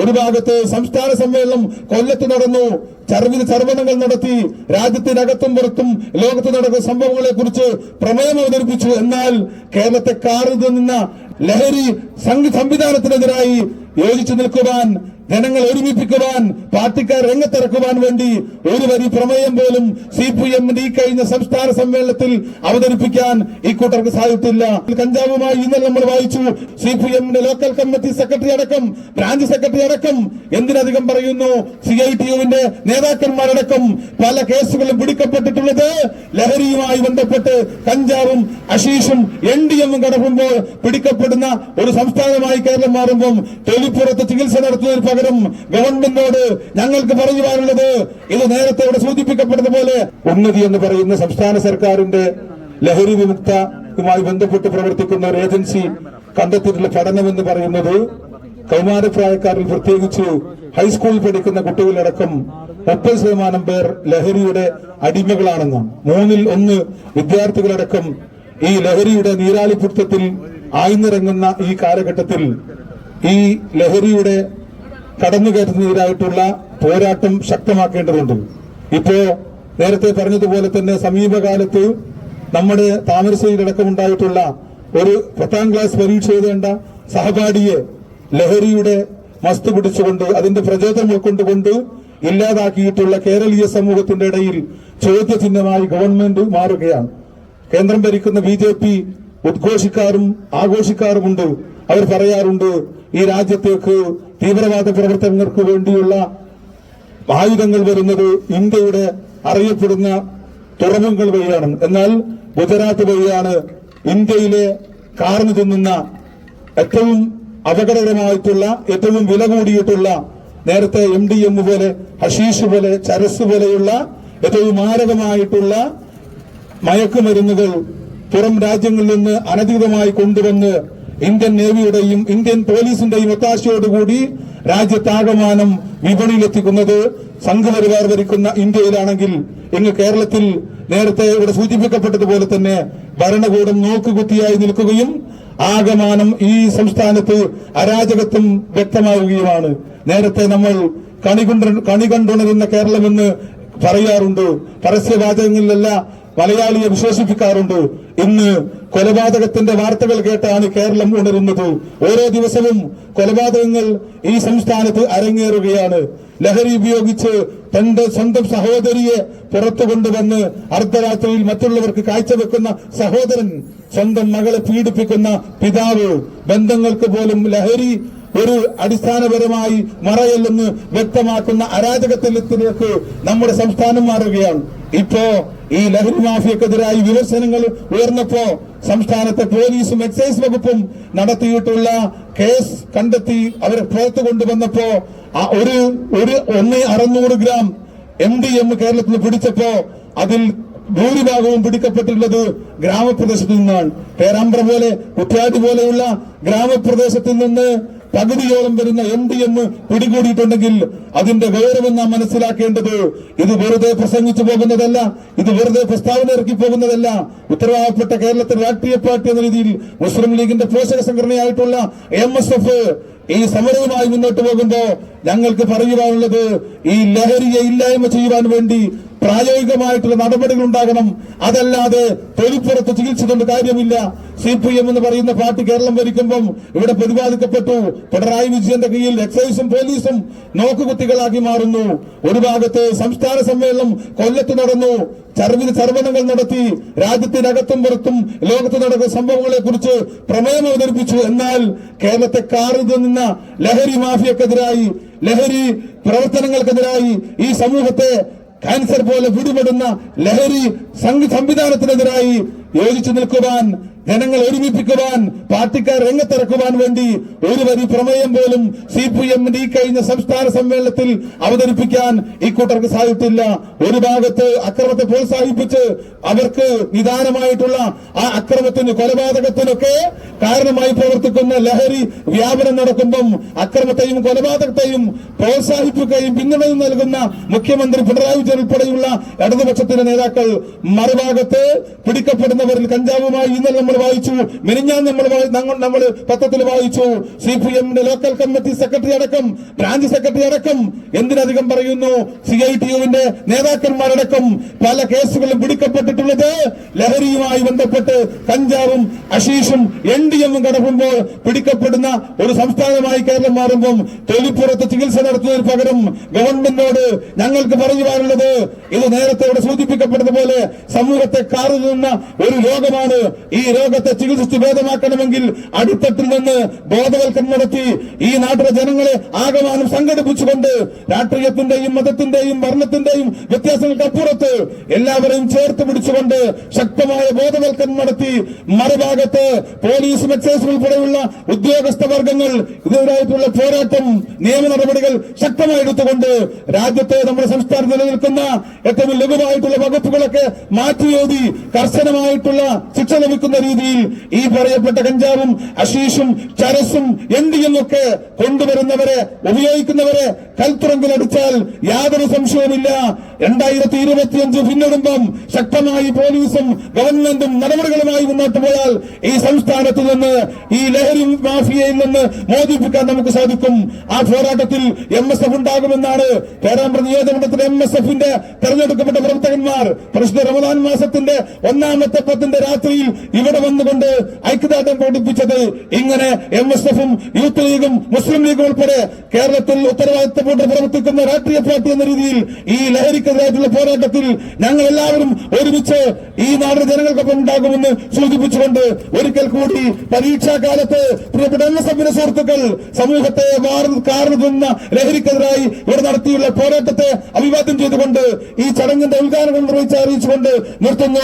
ഒരു ഭാഗത്ത് സംസ്ഥാന സമ്മേളനം കൊല്ലത്ത് നടന്നു. ചർവിന് ചർവണങ്ങൾ നടത്തി. രാജ്യത്തിനകത്തും പുറത്തും ലോകത്ത് നടക്കുന്ന സംഭവങ്ങളെ കുറിച്ച് പ്രമേയം അവതരിപ്പിച്ചു. എന്നാൽ കേരളത്തെ കാറിൽ നിന്ന ലഹരി സംവിധാനത്തിനെതിരായി യോജിച്ചു നിൽക്കുവാൻ ജനങ്ങൾ ഒരുമിപ്പിക്കുവാൻ പാർട്ടിക്കാർ രംഗത്തിറക്കുവാൻ വേണ്ടി ഒരു വരി പ്രമേയം പോലും സി പി എമ്മിന്റെ ഈ കഴിഞ്ഞ സംസ്ഥാന സമ്മേളനത്തിൽ അവതരിപ്പിക്കാൻ ഈ കൂട്ടർക്ക് സാധിച്ചില്ല. കഞ്ചാവുമായി ഇന്നലെ നമ്മൾ വായിച്ചു സി പി എമ്മിന്റെ ലോക്കൽ കമ്മിറ്റി സെക്രട്ടറി അടക്കം ബ്രാഞ്ച് സെക്രട്ടറി അടക്കം എന്തിനധികം പറയുന്നു? സി ഐ ടി യുവിന്റെ നേതാക്കന്മാരടക്കം പല കേസുകളും പിടിക്കപ്പെട്ടിട്ടുള്ളത് ലഹരിയുമായി ബന്ധപ്പെട്ട് കഞ്ചാവും അശീഷും എൻ ഡി എമ്മും കടക്കുമ്പോൾ പിടിക്കപ്പെടുന്ന ഒരു സംസ്ഥാനമായി കേരളം മാറുമ്പോൾ തൊലിപ്പുറത്ത് ചികിത്സ നടത്തുന്നതിന് പകരം ഗവൺമെന്റിനോട് ഞങ്ങൾക്ക് പറയുവാനുള്ളത്. ഇത് നേരത്തെ ഇവിടെ സൂചിപ്പിക്കപ്പെട്ടത് പോലെ ഉന്നതി എന്ന് പറയുന്ന സംസ്ഥാന സർക്കാരിന്റെ ലഹരി വിമുക്തയുമായി ബന്ധപ്പെട്ട് പ്രവർത്തിക്കുന്ന ഒരു ഏജൻസി കണ്ടെത്തിയിട്ടുള്ള പഠനം എന്ന് പറയുന്നത് കൗമാരപ്രായക്കാരിൽ പ്രത്യേകിച്ച് ഹൈസ്കൂളിൽ പഠിക്കുന്ന കുട്ടികളടക്കം മുപ്പത് ശതമാനം പേർ ലഹരിയുടെ അടിമകളാണെന്നും. മൂന്നിൽ ഒന്ന് വിദ്യാർത്ഥികളടക്കം ഈ ലഹരിയുടെ നീരാളിപ്പിടുത്തത്തിൽ ആയിന്നിറങ്ങുന്ന ഈ കാലഘട്ടത്തിൽ ഈ ലഹരിയുടെ കടന്നുകയറ്റുന്നതിനായിട്ടുള്ള പോരാട്ടം ശക്തമാക്കേണ്ടതുണ്ട്. ഇപ്പോ നേരത്തെ പറഞ്ഞതുപോലെ തന്നെ സമീപകാലത്ത് നമ്മുടെ താമരശ്ശേരിയിലടക്കമുണ്ടായിട്ടുള്ള ഒരു പത്താം ക്ലാസ് പരീക്ഷ എഴുതേണ്ട സഹപാഠിയെ ലഹരിയുടെ മസ്തു പിടിച്ചുകൊണ്ട് അതിന്റെ പ്രചോദനം ഉൾക്കൊണ്ടുകൊണ്ട് ഇല്ലാതാക്കിയിട്ടുള്ള കേരളീയ സമൂഹത്തിന്റെ ഇടയിൽ ചോദ്യചിഹ്നമായി ഗവൺമെന്റ് മാറുകയാണ്. കേന്ദ്രം ഭരിക്കുന്ന ബി ജെ പി ഉദ്ഘോഷിക്കാറും ആഘോഷിക്കാറുമുണ്ട്. അവർ പറയാറുണ്ട് ഈ രാജ്യത്തേക്ക് തീവ്രവാദ പ്രവർത്തനങ്ങൾക്ക് വേണ്ടിയുള്ള ആയുധങ്ങൾ വരുന്നത് ഇന്ത്യയുടെ അറിയപ്പെടുന്ന തുറമുഖങ്ങൾ വഴിയാണ്. എന്നാൽ ഗുജറാത്ത് വഴിയാണ് ഇന്ത്യയിലെ കാർന്നു തിന്നുന്ന ഏറ്റവും അപകടകരമായിട്ടുള്ള ഏറ്റവും വില കൂടിയിട്ടുള്ള നേരത്തെ എം ഡി എം പോലെ ഹഷീഷ് പോലെ ചരസ് പോലെയുള്ള ഏറ്റവും മാരകമായിട്ടുള്ള മയക്കുമരുന്നുകൾ പുറം രാജ്യങ്ങളിൽ നിന്ന് അനധികൃതമായി കൊണ്ടുവന്ന് ഇന്ത്യൻ നേവിയുടെയും ഇന്ത്യൻ പോലീസിന്റെയും ഒത്താശയോടുകൂടി രാജ്യത്താകമാനം വിപണിയിലെത്തിക്കുന്നത് സംഘപരിവാർ ഭരിക്കുന്ന ഇന്ത്യയിലാണെങ്കിൽ ഇന്ന് കേരളത്തിൽ നേരത്തെ ഇവിടെ സൂചിപ്പിക്കപ്പെട്ടതുപോലെ തന്നെ ഭരണകൂടം നോക്കുകുത്തിയായി നിൽക്കുകയും ആകമാനം ഈ സംസ്ഥാനത്ത് അരാജകത്വം വ്യക്തമാവുകയുമാണ്. നേരത്തെ നമ്മൾ കണി കണികണ്ടുണരുന്ന കണി കണ്ടുണരുന്ന കേരളമെന്ന് പറയാറുണ്ട്. പരസ്യവാചകങ്ങളിലല്ല മലയാളിയെ വിശേഷിപ്പിക്കാറുണ്ട്. ഇന്ന് കൊലപാതകത്തിന്റെ വാർത്തകൾ കേട്ടാണ് കേരളം ഉണരുന്നത്. ഓരോ ദിവസവും കൊലപാതകങ്ങൾ ഈ സംസ്ഥാനത്ത് അരങ്ങേറുകയാണ്. ലഹരി ഉപയോഗിച്ച് തന്റെ സ്വന്തം സഹോദരിയെ പുറത്തു കൊണ്ടുവന്ന് അർദ്ധരാത്രിയിൽ മറ്റുള്ളവർക്ക് കാഴ്ചവെക്കുന്ന സഹോദരൻ സ്വന്തം മകളെ പീഡിപ്പിക്കുന്ന പിതാവ് ബന്ധങ്ങൾക്ക് പോലും ലഹരി ഒരു അടിസ്ഥാനപരമായി മറയല്ലെന്ന് വ്യക്തമാക്കുന്ന അരാജകത്തിലേക്ക് നമ്മുടെ സംസ്ഥാനം മാറുകയാണ്. ഇപ്പോ ഈ ലഹരി മാഫിയക്കെതിരായി വിമർശനങ്ങൾ ഉയർന്നപ്പോ സംസ്ഥാനത്തെ പോലീസും എക്സൈസ് വകുപ്പും നടത്തിയിട്ടുള്ള കേസ് കണ്ടെത്തി അവരെ പുറത്തു കൊണ്ടുവന്നപ്പോ ഒരു ഒരു ഒന്ന് അറുന്നൂറ് ഗ്രാം എം ഡി എം കേരളത്തിൽ പിടിച്ചപ്പോ അതിൽ ഭൂരിഭാഗവും പിടിക്കപ്പെട്ടിട്ടുള്ളത് ഗ്രാമപ്രദേശത്തു നിന്നാണ്. പേരാമ്പ്ര പോലെ കുറ്റ്യാടി പോലെയുള്ള ഗ്രാമപ്രദേശത്തു നിന്ന് പകുതിയോളം വരുന്ന എം ഡി എം പിടികൂടിയിട്ടുണ്ടെങ്കിൽ അതിന്റെ ഗൗരവം നാം മനസ്സിലാക്കേണ്ടത് ഇത് വെറുതെ പ്രസംഗിച്ചു പോകുന്നതല്ല ഇത് വെറുതെ പ്രസ്താവന ഇറക്കി പോകുന്നതല്ല. ഉത്തരവാദപ്പെട്ട കേരളത്തിലെ രാഷ്ട്രീയ പാർട്ടി എന്ന രീതിയിൽ മുസ്ലിം ലീഗിന്റെ പോഷക സംഘടനയായിട്ടുള്ള എം എസ് എഫ് ഈ സമരവുമായി മുന്നോട്ട് പോകുമ്പോ ഞങ്ങൾക്ക് പറയുവാനുള്ളത് ഈ ലഹരിയെ ഇല്ലായ്മ ചെയ്യുവാൻ വേണ്ടി പ്രായോഗികമായിട്ടുള്ള നടപടികൾ ഉണ്ടാകണം. അതല്ലാതെ തൊലിപ്പുറത്ത് ചികിത്സ കൊണ്ട് കാര്യമില്ല. സി പി എം എന്ന് പറയുന്ന പാർട്ടി കേരളം ഭരിക്കുമ്പം ഇവിടെ പ്രതിപാദിക്കപ്പെട്ടു പിണറായി വിജയന്റെ കീഴിൽ എക്സൈസും പോലീസും നോക്കുകുത്തികളാക്കി മാറുന്നു. ഒരു ഭാഗത്ത് സംസ്ഥാന സമ്മേളനം കൊല്ലത്ത് നടന്നു. ചർവിന് ചർവണങ്ങൾ നടത്തി. രാജ്യത്തിനകത്തും പുറത്തും ലോകത്ത് നടക്കുന്ന സംഭവങ്ങളെ കുറിച്ച് പ്രമേയം അവതരിപ്പിച്ചു. എന്നാൽ കേരളത്തെ കാറിൽ നിന്ന ലഹരി മാഫിയക്കെതിരായി ലഹരി പ്രവർത്തനങ്ങൾക്കെതിരായി ഈ സമൂഹത്തെ ക്യാൻസർ പോലെ പിടിപെടുന്ന ലഹരി സംവിധാനത്തിനെതിരായി യോജിച്ചു നിൽക്കുവാൻ ജനങ്ങൾ ഒരുമിപ്പിക്കുവാൻ പാർട്ടിക്കാർ രംഗത്തിറക്കുവാൻ വേണ്ടി ഒരു വരി പ്രമേയം പോലും സി പി എമ്മിന്റെ ഈ കഴിഞ്ഞ സംസ്ഥാന സമ്മേളനത്തിൽ അവതരിപ്പിക്കാൻ ഈ കൂട്ടർക്ക് സാധിച്ചില്ല. ഒരു ഭാഗത്ത് അക്രമത്തെ പ്രോത്സാഹിപ്പിച്ച് അവർക്ക് നിദാനമായിട്ടുള്ള ആ അക്രമത്തിന് കൊലപാതകത്തിനൊക്കെ കാരണമായി പ്രവർത്തിക്കുന്ന ലഹരി വ്യാപനം നടക്കുമ്പം അക്രമത്തെയും കൊലപാതകത്തെയും പ്രോത്സാഹിപ്പിക്കുകയും പിന്തുണയും നൽകുന്ന മുഖ്യമന്ത്രി പിണറായി വിജയൻ ഉൾപ്പെടെയുള്ള ഇടതുപക്ഷത്തിന്റെ നേതാക്കൾ മറുഭാഗത്ത് പിടിക്കപ്പെടുന്നവരിൽ കഞ്ചാവുമായി ഇന്നലെ നമ്മൾ വായിച്ചു. മെനിഞ്ഞാൻ നമ്മൾ നമ്മൾ പത്രത്തിൽ വായിച്ചു. സി പി എമ്മിന്റെ ലോക്കൽ കമ്മിറ്റി സെക്രട്ടറി അടക്കം ബ്രാഞ്ച് സെക്രട്ടറി അടക്കം എന്തിനധികം പറയുന്നു? സി ഐ ടി യുവിന്റെ നേതാക്കന്മാരടക്കം പല കേസുകളും പിടിക്കപ്പെട്ടിട്ടുള്ളത് ലഹരിയുമായി ബന്ധപ്പെട്ട് കഞ്ചാവും അശീഷും എൻ ഡി എമ്മും കടക്കുമ്പോൾ പിടിക്കപ്പെടുന്ന ഒരു സംസ്ഥാനമായി കേരളം മാറുമ്പം തൊലിപ്പുറത്ത് ചികിത്സ നടത്തുന്നതിന് പകരം ഗവൺമെന്റിനോട് ഞങ്ങൾക്ക് പറയുവാനുള്ളത് ഇത് നേരത്തെ ഇവിടെ സൂചിപ്പിക്കപ്പെട്ടതുപോലെ സമൂഹത്തെ കാറുന്ന ഒരു രോഗമാണ് ഈ രോഗത്തെ ചികിത്സിച്ച് ഭേദമാക്കണമെങ്കിൽ അടിത്തട്ടിൽ നിന്ന് ബോധവൽക്കരണം നടത്തി ഈ നാട്ടിലെ ജനങ്ങളെ ആകമാനം സംഘടിപ്പിച്ചുകൊണ്ട് രാഷ്ട്രീയത്തിന്റെയും മതത്തിന്റെയും വർണത്തിന്റെയും വ്യത്യാസങ്ങൾക്കപ്പുറത്ത് എല്ലാവരെയും ചേർത്ത് പിടിച്ചുകൊണ്ട് ശക്തമായ ബോധവൽക്കരണം നടത്തി മറുഭാഗത്ത് പോലീസും എക്സൈസും ഉൾപ്പെടെയുള്ള ഉദ്യോഗസ്ഥ വർഗങ്ങൾ ഇതിനെതിരായിട്ടുള്ള പോരാട്ടം നിയമ നടപടികൾ ശക്തമായി എടുത്തുകൊണ്ട് രാജ്യത്തെ നമ്മുടെ സംസ്ഥാനത്ത് നിലനിൽക്കുന്ന ഏറ്റവും ലഘുവായിട്ടുള്ള വകുപ്പുകളൊക്കെ മാറ്റിയോതി കർശനമായിട്ടുള്ള ശിക്ഷ ലഭിക്കുന്ന രീതിയിൽ ഈ പറയപ്പെട്ട കഞ്ചാവും അശീഷും ചരസും എന്ത് എന്നൊക്കെ കൊണ്ടുവരുന്നവരെ ഉപയോഗിക്കുന്നവരെ കൽത്തുറങ്കിലടിച്ചാൽ യാതൊരു സംശയവുമില്ല. രണ്ടായിരത്തി ഇരുപത്തിയഞ്ച് പിന്നിടുമ്പം ശക്തമായി പോലീസും ഗവൺമെന്റും നടപടികളുമായി മുന്നോട്ട് പോയാൽ ഈ സംസ്ഥാനത്ത് നിന്ന് ഈ ലഹരി മാഫിയയിൽ നിന്ന് മോചിപ്പിക്കാൻ നമുക്ക് സാധിക്കും. ആ പോരാട്ടത്തിൽ എം എസ് എഫ് ഉണ്ടാകുമെന്നാണ് പേരാമ്പ്ര നിയോജകമണ്ഡലത്തിലെ എം എസ് എഫിന്റെ തെരഞ്ഞെടുക്കപ്പെട്ട പ്രവർത്തകന്മാർ. പ്രശ്ന റമദാൻ മാസത്തിന്റെ ഒന്നാമത്തെ പത്തിന്റെ രാത്രിയിൽ ഇവിടെ വന്നുകൊണ്ട് ഐക്യദാർഢ്യം പ്രകടിപ്പിച്ചത് ഇങ്ങനെ എം എസ് എഫും യൂത്ത് ലീഗും മുസ്ലിം ലീഗും ഉൾപ്പെടെ കേരളത്തിൽ ഉത്തരവാദിത്തപ്പെട്ട് പ്രവർത്തിക്കുന്ന രാഷ്ട്രീയ പാർട്ടി എന്ന രീതിയിൽ ഈ ലഹരിക്കെതിരായിട്ടുള്ള പോരാട്ടത്തിൽ ഞങ്ങൾ എല്ലാവരും ഒരുമിച്ച് ഈ നാടിന്റെ ജനങ്ങൾക്കൊപ്പം ഉണ്ടാകുമെന്ന് സൂചിപ്പിച്ചുകൊണ്ട് ഒരിക്കൽ കൂടി പരീക്ഷാ കാലത്ത് പ്രിയപ്പെട്ട സുഹൃത്തുക്കൾ സമൂഹത്തെ കാർന്നുന്ന ലഹരിക്കെതിരായി ഇവിടെ നടത്തിയുള്ള പോരാട്ടത്തെ അഭിവാദ്യം ചെയ്തുകൊണ്ട് ഈ ചടങ്ങിന്റെ ഉദ്ഘാടനം നിർവഹിച്ച് അറിയിച്ചുകൊണ്ട് നിർത്തുന്നു.